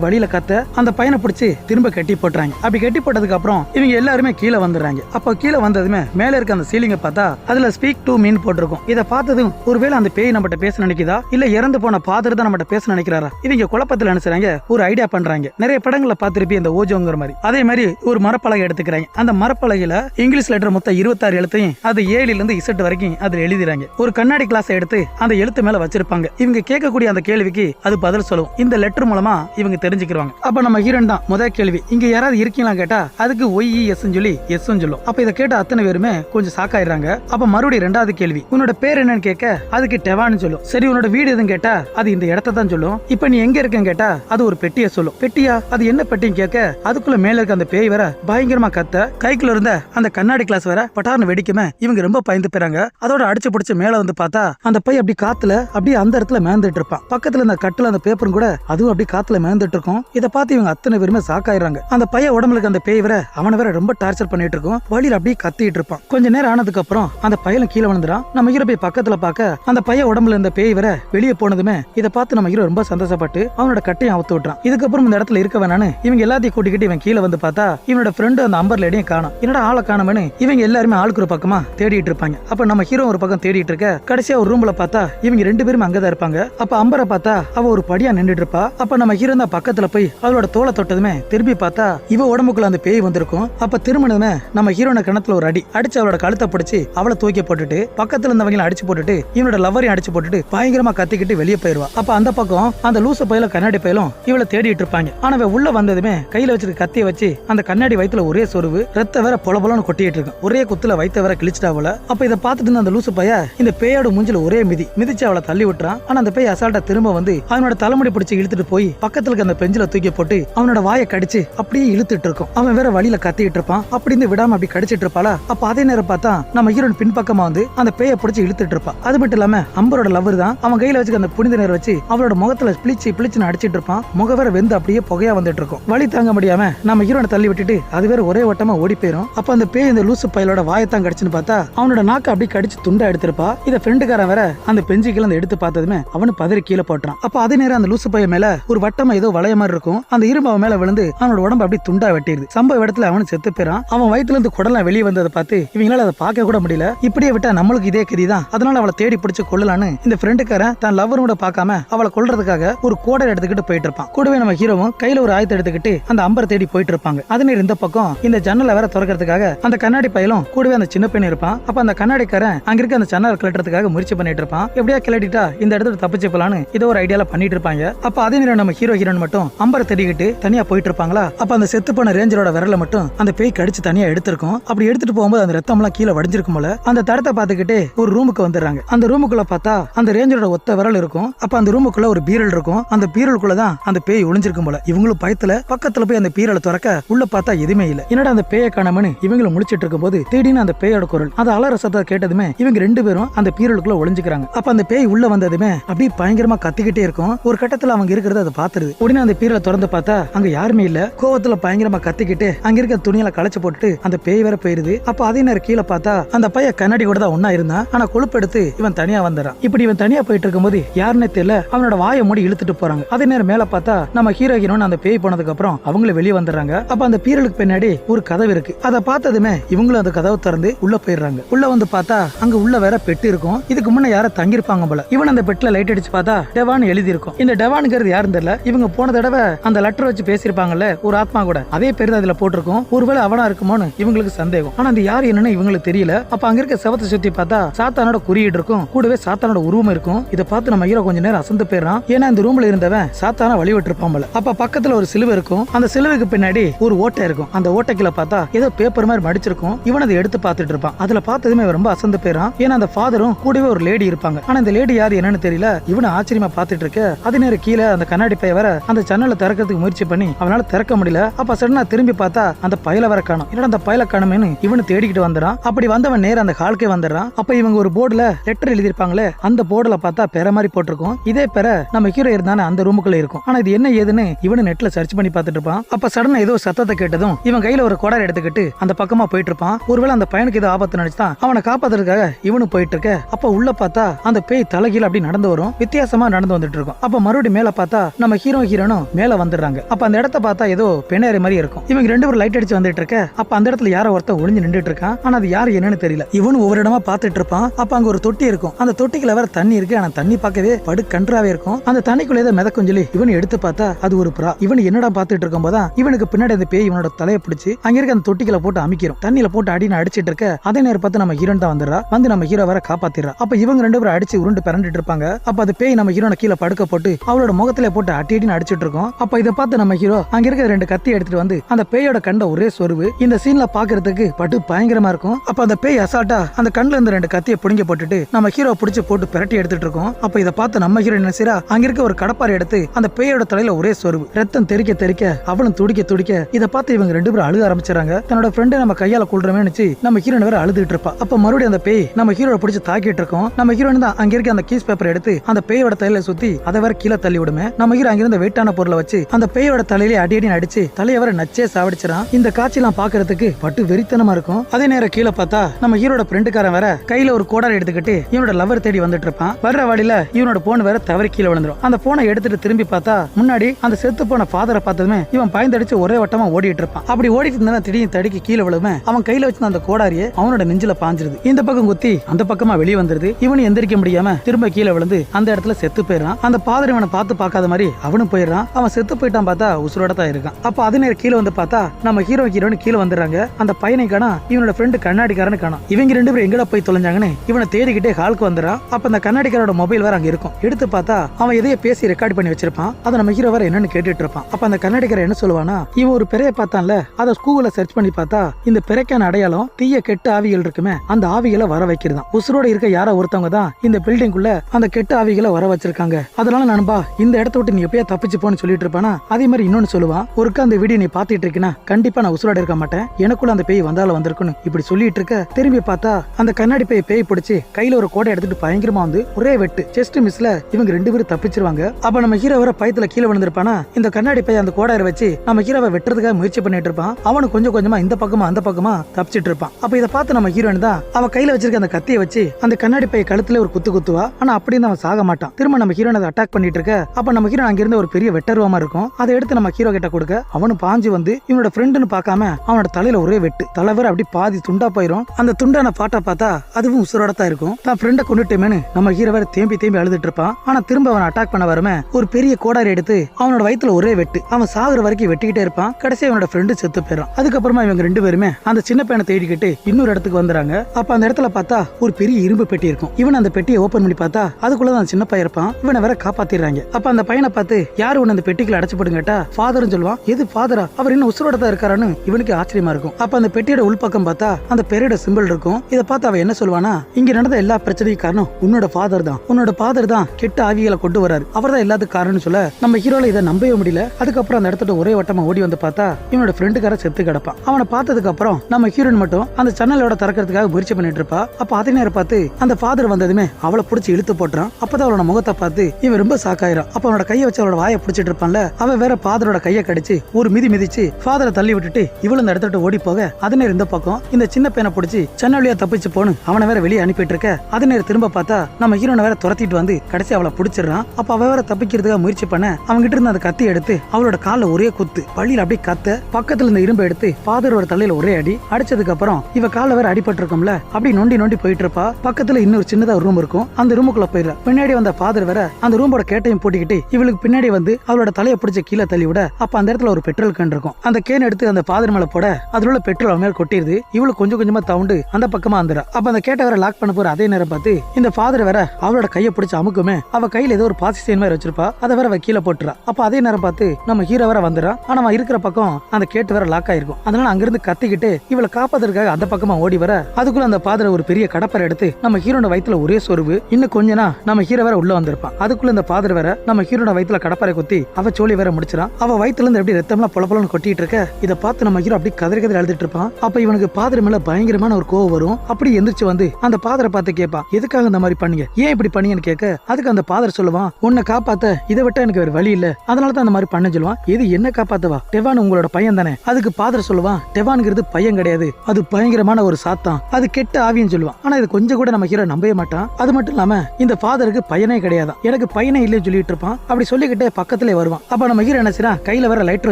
வழியில கத்த அந்த பையனை பிடிச்சி திரும்ப கட்டி போட்டுறாங்க. அப்படி கட்டி போட்டதுக்கு அப்புறம் இவங்க எல்லாருமே கீழே வந்துடுறாங்க. அப்போ கீழே வந்ததுமே மேல இருக்க அந்த சீலிங்க பார்த்தா அதுல ஸ்பீக் டு மீன் போட்டிருக்கும். இதை பார்த்ததும் ஒருவேளை அந்த பேய் நம்மகிட்ட பேச நினைக்குதா? இல்ல இறந்து போன பாதர் தான் நம்மகிட்ட பேச நினைக்கிறாரா? இவங்க குழப்பத்தில் நினைச்சாங்க ஒரு ஐடியா பண்றாங்க. நிறைய படங்களை பார்த்திருப்பி இந்த ஓஜோங்கிற மாதிரி. அதே மாதிரி ஒரு மரப்பலகை எடுத்துக்கிறாங்க. அந்த மரப்பலகையில இங்கிலீஷ் லெட்டர் மொத்தம் இருபத்தாறு எழுத்தையும் அது ஏழுல இருந்து இசட்டு வரைக்கும் அதுல எழுதிறாங்க ஒரு கண்ணாடி கிளாஸ் எடுத்து அந்த எழுத்து மேல வச்சிருப்பாங்க. இவங்க கேட்கக்கூடிய அந்த கேள்விக்கு அது பதில் சொல்லும். இந்த லெட்டர் மூலமா இவங்க தெரிஞ்சுக்கிறாங்க அப்ப நம்ம ஹீரோன் தான். முதல் கேள்வி இங்க யாராவது இருக்கீங்களா? கேட்டா அதுக்கு ஒய் எஸ் சொல்லி எஸ் சொல்லும். அப்ப இதை கேட்ட அத்தனை பேருமே கொஞ்சம் சாக்காயிடுறாங்க அப்ப மறுபடியும் ரெண்டாவது கேள்வி உன்னோட பேர் என்னன்னு கேட்க அதுக்கு டெவான்னு சொல்லும். சரி உன்னோட வீடு எதுவும் கேட்டா அது இந்த இடத்த தான் சொல்லும். இப்ப நீ எங்க இருக்கேன்னு கேட்டா அது ஒரு பெட்டியை சொல்லும். பெட்டியா? அது என்ன பெட்டின்னு கேட்க அதுக்குள்ள மேல இருக்க அந்த பேய் வர பயங்கரமா கத்த கைக்குள்ள இருந்த அந்த கண்ணாடி கிளாஸ் வர பட்டார்னு வெடிக்குமே. இவங்க ரொம்ப பயந்து போயிறாங்க. அதோட அடிச்சு பிடிச்சு மேல வந்து பார்த்தா அந்த பைய அப்படி காத்துல அப்படியே அந்த இடத்துல மேந்துட்டு இருப்பான். பக்கத்துல அந்த கட்டில் அந்த பேப்பரும் கூட அதுவும் அப்படி காத்துல மேந்துட்டு இருக்கும் இதை பார்த்து இவங்க அத்தனை பேருமே சாக்காயிடுறாங்க அந்த பையன் உடம்புல அந்த பேய் வேற அவனை வேற ரொம்ப டார்ச்சர் பண்ணிட்டு இருக்கும். வழியில் அப்படியே கத்திட்டு இருப்பான். கொஞ்ச நேரம் ஆனதுக்கு அப்புறம் அந்த பையன் கீழே விழுந்துறான். நம்ம ஹீரோ போய் பக்கத்துல பார்க்க அந்த பையன் உடம்புல இருந்த பேய் வேற வெளியே போனதுமே இதை பார்த்து நம்ம ஹீரோ ரொம்ப சந்தோஷப்பட்டு அவனோட கட்டையும் அவுத்து விட்டுறான். இதுக்கப்புறம் இந்த இடத்துல இருக்க வேணான்னு இவங்க எல்லாத்தையும் கூட்டிக்கிட்டு இவன் கீழே வந்து பார்த்தா இவனோட ஃப்ரெண்டு அந்த அம்பர் லேடியும் காணும். என்னோட ஆளை காணும்னு இவங்க எல்லாருமே ஆளுக்கு ஒரு பக்கமா தேடிட்டு இருப்பாங்க. அப்ப நம்ம ஹீரோ ஒரு பக்கம் தேடிட்டு இருக்க கடைசியா ஒரு ரூம்ல பார்த்தா இவங்க ரெண்டு பேரும் அங்கதான் இருப்பாங்க. அப்ப அம்பரை பார்த்தா அவ ஒரு படியா நின்றுட்டு இருப்பா அப்ப நம்ம ஹீரோ தான் பக்கத்துல போய் அவளோட தோலை தொட்டதுமே திரும்பி பார்த்தா இவ உடம்புக்குள்ள அந்த பேய் வந்திருக்கும். அப்ப திரும்பினதுமே நம்ம ஹீரோன கிணத்துல ஒரு அடி அடிச்சு அவளோட கழுத்தை பிடிச்சு அவளை தூக்கி போட்டுட்டு பக்கத்துல இருந்தவங்களும் அடிச்சு போட்டுட்டு இவனோட லவ்வரையும் அடிச்சு போட்டுட்டு பயங்கரமா கத்திக்கிட்டு வெளியே போயிருவா. அப்ப அந்த பக்கம் அந்த லூச பையில கண்ணாடி பயிலும் இவளை தேடிட்டு இருப்பாங்க. ஆனா அவ உள்ள வந்ததுமே கையில வச்சிருக்க கத்திய வச்சு அந்த கண்ணாடி வயித்துல ஒரே சொருவு ரத்த வேற பொல பொலன்னு கொட்டிட்டு இருக்கும் ஒரே குத்துல வயித்த வேற கிழிச்சிட்டா அப்ப இதை பார்த்துட்டு இருந்த அந்த லூசு பைய இந்த பேயோட மூஞ்சில ஒரே மிதி. மிதிச்சு அவளை தள்ளி விட்டுறான். ஆனா அந்த பேய் அசால்ட்டா திரும்ப வந்து அவனோட தலைமுடி பிடிச்சு இழுத்துட்டு போய் பக்கத்துல இருக்க அந்த பெஞ்சில தூக்கி போட்டு அவனோட வாயை கடிச்சு அப்படியே இழுத்துட்டு இருக்கும். அவன் வேற வழியில கத்திட்டு இருப்பான். அப்படி இருந்து விடாம அப்படி கடிச்சிட்டு இருப்பாளா? அப்ப அதே நேரம் பார்த்தா நம்ம ஹீரோன் பின்பக்கமா வந்து அந்த பேயை பிடிச்சி இழுத்துட்டு இருப்பா. அது மட்டும் இல்லாம அம்பரோட லவர் தான் அவன் கையில வச்சுக்க அந்த புனித நேரம் வச்சு அவளோட முகத்துல பிளிச்சு பிளிச்சுன்னு அடிச்சிட்டு இருப்பான். முக வேற வெந்து அப்படியே புகையா வந்துட்டு இருக்கும். வழி தாங்க முடியாம நம்ம ஹீரோனை தள்ளி விட்டுட்டு அது வேற ஒரே வட்டமா ஓடி போயிரும். அப்ப அந்த பேய் இந்த லூசு பயலோட வாயத்தான் கடிச்சுன்னு பார்த்தா அவனோட நாக்கு அப்படியே கடிச்சு துண்டா எடுத்திருப்பா. இத ஃப்ரெண்டுக்காரன் வேற அந்த பெஞ்சுக்கெல்லாம் எடுத்து பார்த்ததுமே அவனு பதறி கீழே போட்டுறான். அப்ப அதே நேரம் அந்த லூசு பைய மேல ஒரு வட்டமா ஏதோ வளைய மாதிரி இருக்கும். அந்த இரும்பு அவன் மேல விழுந்து அவனோட உடம்பு அப்படியே துண்டா வெட்டிடுது. சம்பவ இடத்துல அவனு செத்து போறான் அவன் வயிற்றுல இருந்து குடலாம் வெளியே வந்ததை பார்த்து இவங்களால அதை பார்க்க கூட முடியல. இப்படியே விட்டா நம்மளுக்கு இதே கதி தான். அதனால அவளை தேடி பிடிச்சு கொள்ளலான்னு இந்த ஃப்ரெண்டுக்காரன் தான் லவ்வர் கூட பார்க்காம அவளை கொள்றதுக்காக ஒரு கோடை எடுத்துக்கிட்டு போயிட்டு இருப்பான். கூடவே நம்ம ஹீரோவும் கையில ஒரு ஆயத்தை எடுத்துக்கிட்டு அந்த அம்பரை தேடி போயிட்டு இருப்பாங்க. அதே நேரம் இந்த பக்கம் இந்த ஜன்னலை வேற திறக்கிறதுக்காக அந்த கண்ணாடி பையலும் கூடவே அந்த சின்ன பையன் இருப்பான். அப்ப அந்த கண்ணாடிக்காரன் அங்க இருக்க அந்த ஜன்னல் கிளட்டுறதுக்காக முயற்சி பண்ணிட்டு இருப்பான். எப்படியா கிளட்டிட்டா இந்த இடத்துல தப்பிச்சு போலான்னு இதோ ஒரு ஐடியால பண்ணிட்டு இருப்பாங்க அப்ப அதே நேரம் நம்ம ஹீரோ ஹீரோன் மட்டும் அம்பரை தேடிக்கிட்டு தனியா போயிட்டு இருப்பாங்களா அப்ப அந்த செத்து போன ரேஞ்சரோட விரல மட்டும் அந்த பேய் கடிச்சு தனியா எடுத்திருக்கும். அப்படி எடுத்துட்டு போகும்போது அந்த ரத்தம் எல்லாம் கீழே வடிஞ்சிருக்கும் போல அந்த தடத்தை பார்த்துக்கிட்டு ஒரு ரூமுக்கு வந்துடுறாங்க. அந்த ரூமுக்குள்ள பார்த்தா அந்த ரேஞ்சரோட ஒத்த விரல் இருக்கும். அப்ப அந்த ரூமுக்குள்ள ஒரு பீரல் இருக்கும். அந்த பீரலுக்குள்ள தான் அந்த பேய் ஒளிஞ்சிருக்கும் போல. இவங்களும் பயத்துல பக்கத்துல போய் அந்த பீரலை திறக்க உள்ள பார்த்தா எதுவுமே இல்ல. என்னடா அந்த பேயை காணாமனு இவங்களும் இருக்கும் போது திடீர்னு அந்த பேயோட குரல். அந்த அலர சத்தத்தை கேட்டதுமே இவங்க ரெண்டு பேரும் அந்த பீரலுக்குள்ள ஒளிஞ்சுக்கிறாங்க. அப்ப அந்த பேய் உள்ள வந்ததுமே அப்படியே பயங்கரமா கத்திக்கிட்டு இருக்கும். ஒரு கட்டத்துல அவங்க இருக்கிறத அதை பாத்துருது. உடனே அந்த பீரலை திறந்து பார்த்தா அங்க யாருமே இல்ல. கோவத்துல பயங்கரமா கத்திக்கிட்டு அங்க இருக்க துணியில களைச்சு போட்டுட்டு அந்த பேய் வேற போயிருது. அப்ப அதே நேரம் கீழே பார்த்தா அந்த பையன் கண்ணாடி கூட தான் ஒன்னா இருந்தான். ஆனா கொழுப்பெடுத்து இவன் தனியா வந்துறான். இப்படி இவன் தனியா போயிட்டு இருக்கும்போது யாருன்னே தெரியல அவனோட வாயை மூடி இழுத்துட்டு போறாங்க. அதே நேரம் மேல பார்த்தா நம்ம ஹீரோ ஹீரோன்னு அந்த பேய் போனதுக்கு அப்புறம் அவங்கள வெளியே வந்துடுறாங்க. அப்ப அந்த பீரலுக்கு பின்னாடி ஒரு கதவு இருக்கு. அதை பார்த்ததுமே இவங்களும் அந்த கதவை திறந்து உள்ள போயிடுறாங்க. உள்ள வந்து பார்த்தா அங்க உள்ள வேற பெட்டு இருக்கும். இதுக்கு முன்ன யாரோ தங்கியிருப்பாங்க போல. இவன் அந்த பெட்ல லைட் அடிச்சு பார்த்தா டெவான் எழுதிருக்கும் இந்த டெவானுங்கிறது யாரும் தெரியல? இவங்க போன தடவை அந்த லெட்டர் வச்சு பேசியிருப்பாங்கல்ல ஒரு ஆத்மா கூட. அதே பேர் தான் போட்டிருக்கும். ஒருவேளை அவனா இருக்குமோன்னு இவங்களுக்கு சந்தேகம். ஆனா அந்த யார் என்னன்னு இவங்களுக்கு தெரியல. அப்ப அங்க இருக்க செவத்தை சுத்தி பார்த்தா சாத்தானோட குறியீடு இருக்கும். கூடவே சாத்தானோட உருவம் இருக்கும். இதை பார்த்து நம்ம ஹீரோ கொஞ்ச நேரம் அசந்து போயிடறான். ஏன்னா இந்த ரூம்ல இருந்தவன் சாத்தான வழி போல. அப்ப பக்கத்துல ஒரு சிலுவை இருக்கும். அந்த சிலுவைக்கு பின்னாடி ஒரு ஓட்டை இருக்கும். அந்த ஓட்டைக்குள்ள பார்த்தா ஏதோ பேப்பர் மாதிரி மடிச்சிருக்கும். இவன் அதை எடுத்து பார்த்துட்டு இருப்பான். அதுல பார்த்ததுமே ரொம்ப அசந்து போயிடறான். ஏன்னா அந்த ஃபாதரும் கூடவே ஒரு லேடி இருப்பாங்க. ஆனா இந்த லேடி யார் என்னன்னு தெரியல. இவனை ஆச்சரியமா பார்த்துட்டு இருக்க. அதே நேரம் கீழே அந்த கண்ணாடி பைய வர அந்த ஜன்னலை திறக்கிறதுக்கு முயற்சி பண்ணி அவனால திறக்க முடியல. அப்ப சடனா திரும்பி பார்த்தா அந்த பயல வர காணும். என்னடா அந்த பயல காணுமேனு இவனு தேடிக்கிட்டு வந்துறான். அப்படி வந்தவன் நேர அந்த ஹாலுக்கே வந்துடுறான் அப்ப இவங்க ஒரு போர்டுல லெட்டர் எழுதியிருப்பாங்களே அந்த போர்டுல பார்த்தா பெற மாதிரி போட்டிருக்கும். இதே பெற நம்ம ஹீரோ இருந்தானே அந்த ரூமுக்குள்ள இருக்கும். ஆனா இது என்ன ஏதுன்னு இவனு நெட்ல சர்ச் பண்ணி பார்த்துட்டு இருப்பான். அப்ப சடனா ஏதோ சத்தத்தை கேட்டதும் இவன் கையில ஒரு கொடார் எடுத்துக்கிட்டு அந்த பக்கமா போயிட்டு இருப்பான். ஒருவேளை அந்த பையனுக்கு ஏதோ ஆபத்து நினைச்சுதான் அவனை காப்பாத்துறதுக்காக இவனு போயிட்டு இருக்க. அப்ப உள்ள பார்த்தா அந்த பேய் தலைகீழ அப்படி நடந்து வரும். வித்தியாசமா நடந்து வந்து பார்த்துட்டு இருக்கும் அப்ப மறுபடியும் மேல பார்த்தா நம்ம ஹீரோ ஹீரோனும் மேல வந்துடுறாங்க. அப்ப அந்த இடத்த பார்த்தா ஏதோ பெண்ணேற மாதிரி இருக்கும். இவங்க ரெண்டு பேரும் லைட் அடிச்சு வந்துட்டு இருக்க. அப்ப அந்த இடத்துல யாரோ ஒருத்தன் ஒளிஞ்சு நின்றுட்டு இருக்கான். ஆனா அது யாரு என்னன்னு தெரியல. இவனும் ஒவ்வொரு இடமா பார்த்துட்டு இருப்பான். அப்ப அங்க ஒரு தொட்டி இருக்கும். அந்த தொட்டிக்குள்ள வேற தண்ணி இருக்கு. ஆனா தண்ணி பார்க்கவே படு கன்றாவே இருக்கும். அந்த தண்ணிக்குள்ள ஏதோ மிதக்கும் சொல்லி இவன் எடுத்து பார்த்தா அது ஒரு புறா. இவன் என்னடா பார்த்துட்டு இருக்கும் போதா இவனுக்கு பின்னாடி அந்த பேய் இவனோட தலையை பிடிச்சி அங்க இருக்க அந்த தொட்டிக்குள்ள போட்டு அமைக்கிறோம் தண்ணியில போட்டு அடின்னு அடிச்சிட்டு இருக்க. அதே நேரம் பார்த்து நம்ம ஹீரோன் தான் வந்துடுறா. வந்து நம்ம ஹீரோ வர காப்பாத்திடுறா. அப்ப இவங்க ரெண்டு பேரும் அடிச்சு உருண்டு பிறண்டுட்டு இருப்பாங்க. அப்ப அது பேய் நம்ம ஹீரோனை கீழே படுக்க போட்டு அவளோட முகத்துல போட்டு அடி அடின்னு அடிச்சிட்டு இருக்கோம். அப்ப இதை பார்த்து நம்ம ஹீரோ அங்க இருக்க ரெண்டு கத்தி எடுத்துட்டு வந்து அந்த பேயோட கண்ட ஒரே சொருவு இந்த சீன்ல பாக்குறதுக்கு பட்டு பயங்கரமா இருக்கும். அப்ப அந்த பேய் அசால்ட்டா அந்த கண்ணுல இருந்து ரெண்டு கத்தியை புடிங்க போட்டுட்டு நம்ம ஹீரோ பிடிச்சு போட்டு பிரட்டி எடுத்துட்டு இருக்கோம். அப்ப இதை பார்த்து நம்ம ஹீரோ என்ன அங்க இருக்க ஒரு கடப்பாரை எடுத்து அந்த பேயோட தலையில ஒரே சொருவு. ரத்தம் தெறிக்க தெறிக்க அவளும் துடிக்க துடிக்க இதை பார்த்து இவங்க ரெண்டு பேரும் அழுக ஆரம்பிச்சாங்க தன்னோட ஃப்ரெண்டை நம்ம கையால கொள்றமே நினைச்சு நம்ம ஹீரோன் வேற அழுதுட்டு இருப்பா. அப்ப மறுபடியும் அந்த பேய் நம்ம ஹீரோட பிடிச்சு தாக்கிட்டு இருக்கோம். நம்ம ஹீரோன் தான் அங்க இருக்க அந்த கீஸ் பேப்பர் எடுத்து அந்த பேயோட தலையில சுத்தி அதை வேற கீழே தள்ளி விடுமே. நம்ம ஹீரோ அங்கிருந்த வெயிட்டான பொருளை வச்சு அந்த பேயோட தலையிலே அடி அடி அடிச்சு தலையை வேற நச்சே சாவடிச்சிடான் இந்த காட்சியெல்லாம் பாக்குறதுக்கு பட்டு வெறித்தனமா இருக்கும். அதே நேரம் கீழே பார்த்தா நம்ம ஹீரோட ஃப்ரெண்டுக்காரன் வேற கையில ஒரு கோடாரி எடுத்துக்கிட்டு இவனோட லவர் தேடி வந்துட்டு இருப்பான் வர்ற வழியில இவனோட போன் வேற தவறி கீழே விழுந்துரும். அந்த போனை எடுத்துட்டு திரும்பி பார்த்தா முன்னாடி அந்த செத்து போன ஃபாதரை பார்த்ததுமே இவன் பயந்தடிச்சு ஒரே வட்டமா ஓடிட்டு இருப்பான். அப்படி ஓடிட்டு இருந்தா திடீர்னு தடுக்கி கீழே விழுமே அவன் கையில வச்சிருந்த அந்த கோடாரியை அவனோட நெஞ்சில பாஞ்சிருது. இந்த பக்கம் குத்தி அந்த பக்கமா வெளியே வந்துருது. இவனு எந்திரிக்க முடியாம திரும்ப கீழே விழுந்து அந்த இடத்துல செத்து போயிடும் போயிடுறான். அந்த பாதர் இவனை பார்த்து பார்க்காத மாதிரி அவனும் போயிடுறான். அவன் செத்து போயிட்டான் பார்த்தா உசுரோட தான் இருக்கான். அப்ப அதே நேரம் கீழே வந்து பார்த்தா நம்ம ஹீரோ ஹீரோனு கீழே வந்துடுறாங்க. அந்த பையனை காணா இவனோட ஃப்ரெண்டு கண்ணாடிக்காரனு காணும் இவங்க ரெண்டு பேரும் எங்கடா போய் தொலைஞ்சாங்கன்னு இவனை தேடிக்கிட்டே ஹாலுக்கு வந்துடுறான். அப்ப அந்த கண்ணாடிக்காரோட மொபைல் வேற அங்க இருக்கும். எடுத்து பார்த்தா அவன் எதையோ பேசி ரெக்கார்ட் பண்ணி வச்சிருப்பான். அதை நம்ம ஹீரோ வேற என்னன்னு கேட்டுட்டு இருப்பான். அப்ப அந்த கண்ணாடிக்காரர் என்ன சொல்லுவானா இவன் ஒரு பெரிய பார்த்தான்ல அதை ஸ்கூல்ல சர்ச் பண்ணி பார்த்தா இந்த பிறைக்கான அடையாளம் தீய கெட்ட ஆவிகள் இருக்குமே அந்த ஆவிகளை வர வைக்கிறதான் உசுரோட இருக்க யாரோ ஒருத்தவங்க தான் இந்த பில்டிங்குள்ள அந்த கெட்ட ஆவிகளை வர வச்சிருக்காங்க. அதனால நண்பா இந்த இடத்த விட்டு நீ எப்பயா தப்பிச்சு போன்னு சொல்லிட்டு இருப்பானா அதே மாதிரி இன்னொன்னு சொல்லுவான் ஒருக்கா அந்த வீடியோ நீ பாத்துட்டு இருக்கனா கண்டிப்பா நான் உசுராட இருக்க மாட்டேன். எனக்குள்ள அந்த பேய் வந்தால வந்திருக்குன்னு இப்படி சொல்லிட்டு இருக்க திரும்பி பார்த்தா அந்த கண்ணாடி பேய் பேய் பிடிச்சி கையில ஒரு கோடை எடுத்துட்டு பயங்கரமா வந்து ஒரே வெட்டு. செஸ்ட் மிஸ்ல இவங்க ரெண்டு பேரும் தப்பிச்சிருவாங்க. அப்ப நம்ம ஹீரோ வர பயத்துல கீழே விழுந்திருப்பானா? இந்த கண்ணாடி பையன் அந்த கோடாரை வச்சு நம்ம ஹீரோவை வெட்டுறதுக்காக முயற்சி பண்ணிட்டு இருப்பான். அவனு கொஞ்சம் கொஞ்சமா இந்த பக்கமா அந்த பக்கமா தப்பிச்சிட்டு இருப்பான். அப்ப இதை பார்த்து நம்ம ஹீரோயின் தான் அவன் கையில வச்சிருக்க அந்த கத்தியை வச்சு அந்த கண்ணாடி பைய கழுத்துல ஒரு குத்து குத்துவா? ஆனா அப்படின்னு அவன் சாக மாட்டான். திரும்ப நம்ம ஹீரோ ஹீரோனை அட்டாக் பண்ணிட்டு இருக்க அப்ப நம்ம ஹீரோ அங்கிருந்து ஒரு பெரிய வெட்டருவாம இருக்கும். அதை எடுத்து நம்ம ஹீரோ கிட்ட கொடுக்க அவனும் பாஞ்சு வந்து இவனோட ஃப்ரெண்டுன்னு பார்க்காம அவனோட தலையில ஒரே வெட்டு. தலைவர் அப்படி பாதி துண்டா போயிரும். அந்த துண்டான பாட்டை பார்த்தா அதுவும் உசுரோட தான் இருக்கும். தான் ஃப்ரெண்டை கொண்டுட்டேமேனு நம்ம ஹீரோ வேற தேம்பி தேம்பி அழுதுட்டு இருப்பான். ஆனா திரும்ப அவன் அட்டாக் பண்ண வரமே ஒரு பெரிய கோடாரி எடுத்து அவனோட வயித்துல ஒரே வெட்டு. அவன் சாகுற வரைக்கும் வெட்டிக்கிட்டே இருப்பான். கடைசி அவனோட ஃப்ரெண்டு செத்து போயிடும் அதுக்கப்புறமா இவங்க ரெண்டு பேருமே அந்த சின்ன பையனை தேடிக்கிட்டு இன்னொரு இடத்துக்கு வந்துறாங்க. அப்ப அந்த இடத்துல பார்த்தா ஒரு பெரிய இரும்பு பெட்டி இருக்கும். இவன் அந்த பெட்டியை ஓபன் பண்ணி பார்த்தா அதுக்குள்ளதான் அந்த சின்ன பையன் இருப்பான். இவன் வேற காப்பாத்திடுறாங்க. அப்ப அந்த பையனை பார்த்து யாரு உன்னை அந்த பெட்டிக்குள்ள அடைச்சு போடுங்க கேட்டா ஃபாதர்னு சொல்லுவான். எது ஃபாதரா? அவர் இன்னும் உசுரோட தான் இருக்காரான்னு இவனுக்கு ஆச்சரியமா இருக்கும். அப்ப அந்த பெட்டியோட உள்பக்கம் பார்த்தா அந்த பெரியோட சிம்பிள் இருக்கும். இதை பார்த்து அவன் என்ன சொல்லுவானா இங்க நடந்த எல்லா பிரச்சனைக்கும் காரணம் உன்னோட ஃபாதர் தான். உன்னோட ஃபாதர் தான் கெட்ட ஆவிகளை கொண்டு வராரு அவர் தான் எல்லாத்துக்கும் காரணம்னு சொல்ல நம்ம ஹீரோல இதை நம்பவே முடியல. அதுக்கப்புறம் அந்த இடத்துல ஒரே வட்டமா ஓடி வந்து பார்த்தா இவனோட ஃப்ரெண்டுக்கார செத்து கிடப்பான். அவனை பார்த்ததுக்கு அப்புறம் நம்ம ஹீரோயின் மட்டும் அந்த ஜன்னலோட திறக்கிறதுக்காக முயற்சி பண்ணிட்டு இருப்பா. அப்ப அதே நேரம் பார்த்து அந்த ஃபாதர் வந்ததுமே அவளை பிடிச்சி இழுத்து போட்டுறான். அப்பதான் அவளோட முகத்தை பார்த்து இவன் ரொம்ப சாக்காயிரும் அப்ப அவனோட கையை வச்சு அவனோட வாயை பிடிச்சிட்டு இருப்பான்ல அவன் வேற ஃபாதரோட கையை கடிச்சு ஒரு மிதி மிதிச்சு ஃபாதரை தள்ளி விட்டுட்டு இவளும் இந்த இடத்துல ஓடி போக அதே நேரம் இந்த பக்கம் இந்த சின்ன பையனை பிடிச்சி சென்னை வழியா தப்பிச்சு போனு அவனை வேற வெளியே அனுப்பிட்டு இருக்க. அதே நேரம் திரும்ப பார்த்தா நம்ம ஹீரோனை வேற துரத்திட்டு வந்து கடைசி அவளை பிடிச்சிடுறான். அப்ப அவ வேற தப்பிக்கிறதுக்காக முயற்சி பண்ண அவன்கிட்ட இருந்த அந்த கத்தி எடுத்து அவளோட காலில் ஒரே குத்து பள்ளியில அப்படியே கத்த பக்கத்துல இருந்த இரும்பை எடுத்து ஃபாதரோட தலையில ஒரே அடி அடிச்சதுக்கு அப்புறம் இவ கால்ல வேற அடிபட்டு இருக்கும்ல அப்படி நொண்டி நொண்டி போயிட்டு இருப்பா. பக்கத்துல இன்னொரு சின்னதா ரூம் இருக்கும் அந்த ரூமுக்குள்ள போயிடுற. பின்னாடி வந்த ஃபாதர் வேற அந்த ரூமோட கேட்டையும் போட்டிக்கிட்டு இவளுக்கு பின்னாடி வந்து அவளோட தலையை பிடிச்ச கீழே தள்ளி விட அப்ப அந்த இடத்துல ஒரு பெட்ரோல் கேன் இருக்கும். அந்த கேன் எடுத்து அந்த ஃபாதர் மேல போட அதுல உள்ள பெட்ரோல் அவன் மேல கொட்டிடுது. இவளு கொஞ்சம் கொஞ்சமா தவுண்டு அந்த பக்கமா வந்துடும் அப்ப அந்த கேட்டை வேற லாக் பண்ண போற அதே நேரம் பார்த்து இந்த ஃபாதர் வேற அவளோட கையை பிடிச்சு அமுக்குமே அவ கையில ஏதோ ஒரு பாசி சேன் மாதிரி வச்சிருப்பா. அதை வேற அவ கீழே போட்டுறா. அப்ப அதே நேரம் பார்த்து நம்ம ஹீரோ வேற வந்துடும் ஆனா அவன் இருக்கிற பக்கம் அந்த கேட்டு வேற லாக் ஆயிருக்கும். அதனால அங்கிருந்து கத்திக்கிட்டு இவளை காப்பாத்துறதுக்காக அந்த பக்கமா ஓடி வர அதுக்குள்ள அந்த பாதரை ஒரு பெரிய கடப்பரை எடுத்து நம்ம ஹீரோட வயித்துல ஒரே சொருவு. இன்னும் கொஞ்சனா நம்ம ஹீரோ வேற உள்ள வந்திருப்பான் அதுக்குள்ள இந்த ஃபாதர் வேற நம்ம ஹீரோட வயித்துல கடப்பாரை குத்தி அவ சோழி வேற முடிச்சிடான் அவ வயித்துல இருந்து எப்படி ரத்தம்லாம் பொல பொலன்னு கொட்டிட்டு இருக்க? இதை பார்த்து நம்ம ஹீரோ அப்படி கதறி கதறி அழுதுட்டு இருப்பான். அப்ப இவனுக்கு பாதர் மேல பயங்கரமான ஒரு கோவம் வரும். அப்படி எந்திரிச்சு வந்து அந்த பாதரை பார்த்து கேட்பான் எதுக்காக இந்த மாதிரி பண்ணீங்க? ஏன் இப்படி பண்ணீங்கன்னு கேட்க அதுக்கு அந்த பாதர் சொல்லுவான் உன்னை காப்பாத்த இதை விட்டா எனக்கு வேற வழி இல்ல. அதனால தான் அந்த மாதிரி பண்ண சொல்லுவான். இது என்ன காப்பாத்தவா? டெவான் உங்களோட பையன் தானே. அதுக்கு பாதர் சொல்லுவான் டெவான்ங்கிறது பையன் கிடையாது. அது பயங்கரமான ஒரு சாத்தான். அது கெட்ட ஆவின்னு சொல்லுவான். ஆனா இது கொஞ்சம் கூட நம்ம ஹீரோ நம்பவே மாட்டான். அது மட்டும் இல்லாம இந்த ஃபாதருக்கு பையனே கிடையாதான். எனக்கு பையனே இல்லைன்னு சொல்லிட்டு இருப்பான். அப்படி சொல்லிக்கிட்டே பக்கத்திலே வருவான். அப்ப நம்ம ஹீரோ என்ன செய்யறான் கையில வேற லைட்டர்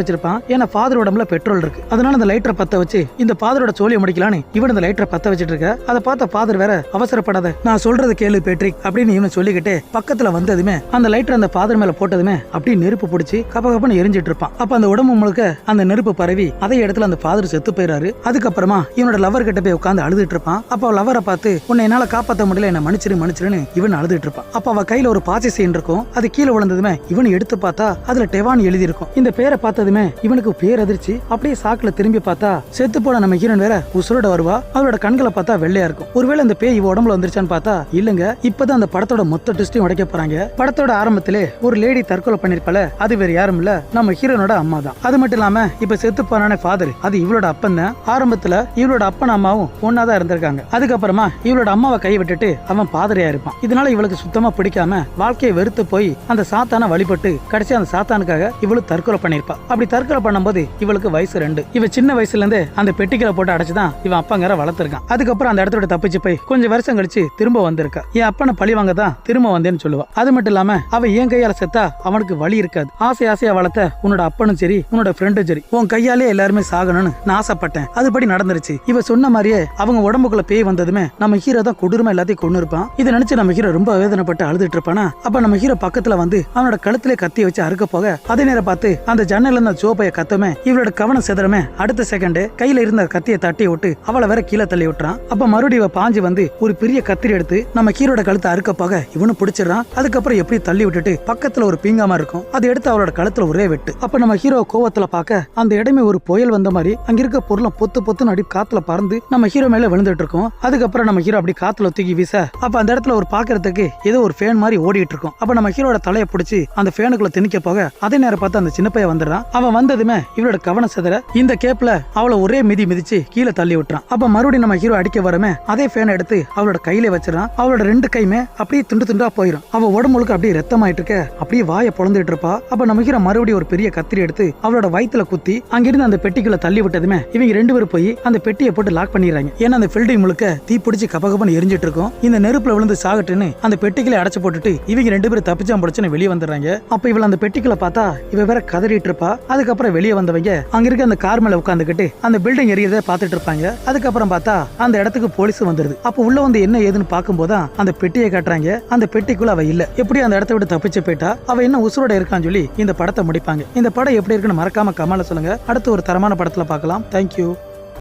வச்சிருப்பான். ஏன்னா ஃபாதர் உடம்புல பெட்ரோல் இருக்கு. அதனால அந்த லைட்டரை பத்த வச்சு இந்த ஃபாதரோட சோழியை முடிக்கலான்னு இவன் இந்த லைட்டரை பத்த வச்சிட்டு இருக்க? அதை பார்த்த ஃபாதர் வேற அவசரப்படாத நான் சொல்றது கேளு பேட்ரிக் அப்படின்னு இவன் சொல்லிக்கிட்டே பக்கத்துல வந்ததுமே அந்த லைட்டர் அந்த ஃபாதர் மேல போட்டதுமே அப்படியே நெருப்பு பிடிச்சி கப்ப கப்பன்னு எரிஞ்சிட்டு இருப்பான். அப்ப அந்த உடம்பு முழுக்க அந்த நெருப்பு பரவி அதே இடத்துல அந்த ஃபாதர் செத்து போயிறாரு. அதுக்கப்புறமா இவனோட லவர் கிட்ட போய் உட்காந்து அழுதுட்டு இருப்பான். அப்ப லவரை பார்த்து உன்னை என்னால காப்பாத்த முடியல. என்ன மன்னிச்சிரு மன்னிச்சிருன்னு இவன் அழுதுட்டு இருப்பான். அப்ப அவ கையில ஒரு பாசி சீன் இருக்கும். அது கீழே விழுந்ததுமே இவன் எடுத்து பார்த்தா அதுல டெவான் எழுதி இருக்கும் இந்த பேரை பார்த்ததுமே இவனுக்கு பேர் அதிர்ச்சி அப்படியே சாக்குல திரும்பி பார்த்தா செத்து போன நம்ம ஹீரன் வேற உசுரோட வருவா. அவளோட கண்களை பார்த்தா வெள்ளையா இருக்கும். ஒருவேளை இந்த பேய் இவ உடம்புல வந்துருச்சான்னு பார்த்தா இல்லங்க இப்பதான் அந்த படத்தோட மொத்த ட்விஸ்டையும் உடைக்க போறாங்க. படத்தோட ஆரம்பத்திலே ஒரு லேடி தற்கொலை பண்ணிருப்பால அது வேற யாரும் இல்ல. நம்ம ஹீரோனோட அம்மா தான். அது மட்டும் இல்லாம இப்ப செத்து போனானே ஃபாதர் அது இவளோட அப்பன் தான். ஆரம்பத்துல இவளோட அப்பன் அம்மாவும் ஒன்னாதான் இருந்திருக்காங்க. அதுக்கப்புறமா இவளோட அம்மாவை கை விட்டுட்டு அவன் பாதிரியா இருப்பான். இதனால இவளுக்கு சுத்தமா பிடிக்காம வாழ்க்கை வாழ்க்கையை வெறுத்து போய் அந்த சாத்தான வழிபட்டு கடைசி அந்த சாத்தானுக்காக இவளு தற்கொலை பண்ணிருப்பா. அப்படி தற்கொலை பண்ணும்போது இவளுக்கு வயசு ரெண்டு. இவ சின்ன வயசுல இருந்து அந்த பெட்டிக்கலை போட்டு அடைச்சுதான் இவன் அப்பங்கிற வளர்த்திருக்கான். அதுக்கப்புறம் அந்த இடத்தோட தப்பிச்சு போய் கொஞ்சம் வருஷம் கழிச்சு திரும்ப வந்திருக்கா. என் அப்பனை பழி வாங்க தான் திரும்ப வந்தேன்னு சொல்லுவா. அது மட்டும் இல்லாம அவன் என் கையால செத்தா அவனுக்கு வழி இருக்காது. ஆசை ஆசையா வளர்த்த உன்னோட அப்பனும் சரி உன்னோட ஃப்ரெண்டும் சரி உன் கையாலே எல்லாருமே சாகணும்னு நான் ஆசைப்பட்டேன். அதுபடி நடந்துருச்சு. இவ சொன்ன மாதிரியே அவங்க உடம்புக்குள்ள பேய் வந்ததுமே நம்ம ஹீரோ தான் கொடூரமா எல்லாத்தையும் கொண்டு இருப்பான் இதை நினைச்சு நம்ம ஹீரோ ரொம்ப வேதனைப்பட்டு அழுதுட்டு இருப்பானா? அப்ப நம்ம ஹீரோ பக்கத்துல வந்து அவனோட கழுத்துல கத்தி வச்சு அறுக்க போக அதே நேரம் பார்த்து அந்த ஜன்னல்ல இருந்த சோப்பைய கத்துமே இவளோட கவனம் செதறமே. அடுத்த செகண்ட் கையில இருந்த கத்தியை தட்டி விட்டு அவளை வேற கீழே தள்ளி விட்டுறான். அப்ப மறுபடியும் பாஞ்சு வந்து ஒரு பெரிய கத்திரி எடுத்து நம்ம ஹீரோட கழுத்தை அறுக்க போக இவனும் பிடிச்சிடறான். அதுக்கப்புறம் எப்படி தள்ளி விட்டுட்டு பக்கத்துல ஒரு பீங்காமா இருக்கும். அதை எடுத்து அவளோட கழுத்துல ஒரே வெட்டு. அப்ப நம்ம ஹீரோ கோவத்துல பார்க்க அந்த இடமே ஒரு புயல் வந்த மாதிரி அங்க இருக்க பொருளை பொத்து பொத்துன்னு அடி காத்துல பறந்து நம்ம ஹீரோ மேல விழுந்துட்டு இருக்கோம். அதுக்கப்புறம் நம்ம ஹீரோ அப்படி காத்துல தூக்கி வீச அப்ப அந்த இடத்துல ஒரு பாக்குறதுக்கு ஏதோ ஒரு ஃபேன் மாதிரி ஓடிட்டு இருக்கும் அப்ப நம்ம ஹீரோட தலையை பிடிச்சி அந்த ஃபேனுக்குள்ள திணிக்க போக அதே நேரம் பார்த்து அந்த சின்ன பையன் வந்துடுறான். அவன் வந்ததுமே இவளோட கவனம் செதற இந்த கேப்ல அவளை ஒரே மிதி மிதிச்சு கீழே தள்ளி விட்டுறான். அப்ப மறுபடியும் நம்ம ஹீரோ அடிக்க வரமே அதே ஃபேனை எடுத்து அவளோட கையில வச்சிடறான். அவளோட ரெண்டு கையுமே அப்படியே துண்டு துண்டா போயிடும் அவ உடம்பு முழுக்க அப்படியே ரத்தமாயிட்டு இருக்க அப்படியே வாயை பொழந்துட்டு இருப்பா. அப்ப நம்ம ஹீரோ மறுபடியும் ஒரு பெரிய கத்திரி எடுத்து அவளோட வயித்துல குத்தி அங்கிருந்து அந்த பெட்டிக்குள்ள தள்ளி விட்டதுமே இவங்க ரெண்டு பேரும் போய் அந்த பெட்டியை போட்டு லாக் பண்ணிடுறாங்க. ஏன்னா அந்த பில்டிங் முழுக்க தீ பிடிச்சி கபகபன்னு எரிஞ்சிட்டு இருக்கும். இந்த நெருப்புல விழுந்து சாகட்டுன்னு அந்த பெட்டிகளை அடைச்சு போட்டுட்டு இவங்க ரெண்டு பேரும் தப்பிச்சா முடிச்சுன்னு வெளியே வந்துடுறாங்க. அப்ப இவள அந்த பெட்டிக்குள்ள பார்த்தா இவ வேற கதறிட்டு இருப்பா. அதுக்கப்புறம் வெளியே வந்தவங்க அங்க இருக்க அந்த கார் மேல உட்காந்துக்கிட்டு அந்த பில்டிங் எரியதை பார்த்துட்டு இருப்பாங்க. அதுக்கப்புறம் பார்த்தா அந்த இடத்துக்கு போலீஸ் வந்துருது. அப்ப உள்ள வந்து என்ன ஏதுன்னு பார்க்கும்போது அந்த பெட்டியை காட்டுறாங்க. அந்த பெட்டிக்குள்ள அவ இல்ல. எப்படி அந்த இடத்த விட்டு தப்பிச்சு போயிட்டா. அவ என்ன உசுரோட இருக்கான்னு சொல்லி இந்த படத்தை முடிப்பாங்க. இந்த படம் எப்படி இருக்குன்னு மறக்காம கமால சொல்லுங்க. அடுத்து ஒரு தரமான படத்துல பார்க்கலாம். தேங்க்யூ